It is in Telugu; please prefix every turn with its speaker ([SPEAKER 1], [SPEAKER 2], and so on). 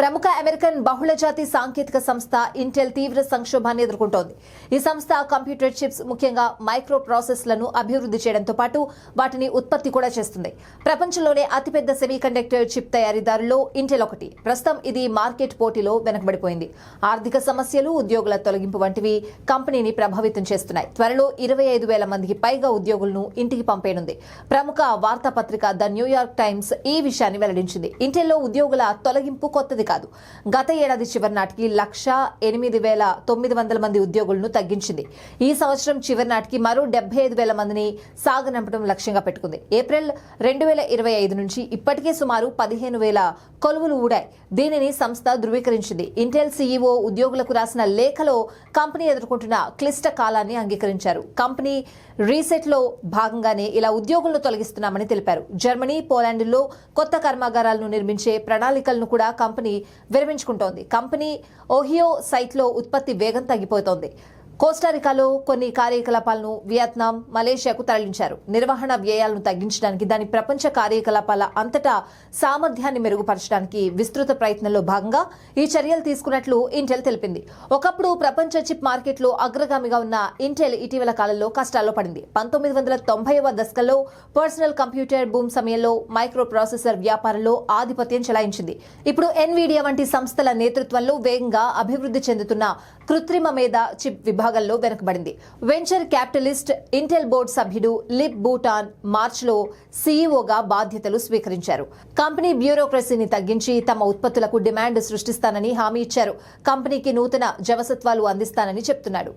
[SPEAKER 1] ప్రముఖ అమెరికన్ బహుళజాతి సాంకేతిక సంస్థ ఇంటెల్ తీవ్ర సంక్షోభాన్ని ఎదుర్కొంటోంది. ఈ సంస్థ కంప్యూటర్ చిప్స్ ముఖ్యంగా మైక్రో ప్రాసెస్లను అభివృద్ధి చేయడంతో పాటు వాటిని ఉత్పత్తి కూడా చేస్తుంది. ప్రపంచంలోనే అతిపెద్ద సెమీకండక్టర్ చిప్ తయారీదారుల్లో ఇంటెల్ ఒకటి. ప్రస్తుతం ఇది మార్కెట్ పోటీలో వెనకబడిపోయింది. ఆర్థిక సమస్యలు ఉద్యోగుల తొలగింపు వంటివి కంపెనీని ప్రభావితం చేస్తున్నాయి. త్వరలో ఇరవై ఐదు వేల మందికి పైగా ఉద్యోగులను ఇంటికి పంపేనుంది ప్రముఖ వార్తాపత్రిక ద న్యూయార్క్ టైమ్స్ ఈ విషయాన్ని వెల్లడించింది. ఇంటెల్లో ఉద్యోగుల తొలగింపు కొత్తది కాదు. గత ఏడాది చివరి నాటికి లక్ష ఎనిమిది వేల తొమ్మిది వందల మంది ఉద్యోగులను తగ్గించింది. ఈ సంవత్సరం చివరి నాటికి మరో డెబ్బై ఐదు వేల మందిని సాగనంపడం లక్ష్యంగా పెట్టుకుంది. ఏప్రిల్ రెండు వేల ఇరవై ఐదు నుంచి ఇప్పటికే సుమారు పదిహేను వేల కొలువులు ఊడాయి. దీనిని సంస్థ ధృవీకరించింది. ఇంటెల్ సీఈఓ ఉద్యోగులకు రాసిన లేఖలో కంపెనీ ఎదుర్కొంటున్న క్లిష్ట కాలాన్ని అంగీకరించారు. కంపెనీ రీసెట్లో భాగంగానే ఇలా ఉద్యోగులను తొలగిస్తున్నామని తెలిపారు. జర్మనీ పోలాండ్లో కొత్త కర్మాగారాలను నిర్మించే ప్రణాళికలను కూడా కంపెనీ విరమించుకుంటోంది. కంపెనీ ఓహియో సైట్లో ఉత్పత్తి వేగం తగ్గిపోతోంది. కోస్టారికాలో కొన్ని కార్యకలాపాలను వియత్నాం మలేషియాకు తరలించారు. నిర్వహణ వ్యయాలను తగ్గించడానికి దాని ప్రపంచ కార్యకలాపాల అంతటా సామర్థ్యాన్ని మెరుగుపరచడానికి విస్తృత ప్రయత్నంలో భాగంగా ఈ చర్యలు తీసుకున్నట్లు ఇంటెల్ తెలిపింది. ఒకప్పుడు ప్రపంచ చిప్ మార్కెట్లో అగ్రగామిగా ఉన్న ఇంటెల్ ఇటీవల కాలంలో కష్టాల్లో పడింది. పంతొమ్మిది వందల తొంభైవ దశకంలో పర్సనల్ కంప్యూటర్ బూమ్ సమయంలో మైక్రో ప్రాసెసర్ వ్యాపారంలో ఆధిపత్యం చెలాయించింది. ఇప్పుడు ఎన్వీడియా వంటి సంస్థల నేతృత్వంలో వేగంగా అభివృద్ధి చెందుతున్న కృత్రిమ మేధ చిప్ విభాగంలో వెనుకబడింది. వెంచర్ క్యాపిటలిస్ట్ ఇంటెల్ బోర్డు సభ్యుడు లిప్ బూటాన్ మార్చిలో సీఈఓగా బాధ్యతలు స్వీకరించారు. కంపెనీ బ్యూరోక్రసీని తగ్గించి తమ ఉత్పత్తులకు డిమాండ్ సృష్టిస్తానని హామీ ఇచ్చారు. కంపెనీకి నూతన జవసత్వాలు అందిస్తానని చెప్తున్నాడు.